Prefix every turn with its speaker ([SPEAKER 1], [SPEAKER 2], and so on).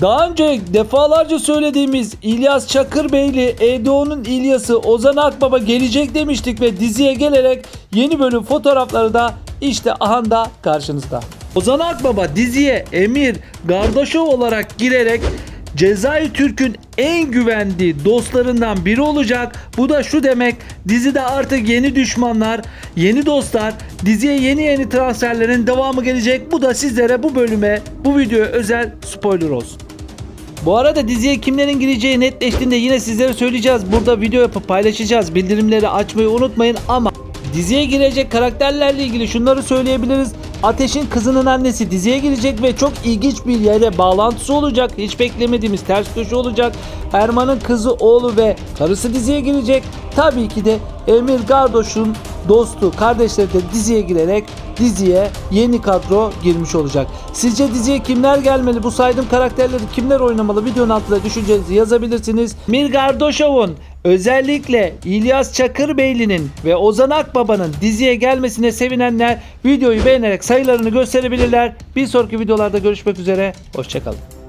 [SPEAKER 1] Daha önce defalarca söylediğimiz İlyas Çakırbeyli, EDO'nun İlyas'ı Ozan Akbaba gelecek demiştik ve diziye gelerek yeni bölüm fotoğrafları da işte ahanda karşınızda. Ozan Akbaba diziye Emir Gardaşov olarak girerek Cezayir Türk'ün en güvendiği dostlarından biri olacak. Bu da şu demek dizide artık yeni düşmanlar, yeni dostlar, diziye yeni yeni transferlerin devamı gelecek. Bu da sizlere bu bölüme, bu videoya özel spoiler olsun. Bu arada diziye kimlerin gireceği netleştiğinde yine sizlere söyleyeceğiz. Burada video yapıp paylaşacağız. Bildirimleri açmayı unutmayın ama diziye girecek karakterlerle ilgili şunları söyleyebiliriz. Ateş'in kızının annesi diziye girecek ve çok ilginç bir yere bağlantısı olacak. Hiç beklemediğimiz ters köşe olacak. Erman'ın kızı, oğlu ve karısı diziye girecek. Tabii ki de Emir Gardoş'un dostu, kardeşleri de diziye girerek diziye yeni kadro girmiş olacak. Sizce diziye kimler gelmeli? Bu saydığım karakterleri kimler oynamalı? Videonun altına düşüncenizi yazabilirsiniz. Mir Gardoşov'un özellikle İlyas Çakırbeyli'nin ve Ozan Akbaba'nın diziye gelmesine sevinenler videoyu beğenerek sayılarını gösterebilirler. Bir sonraki videolarda görüşmek üzere. Hoşçakalın.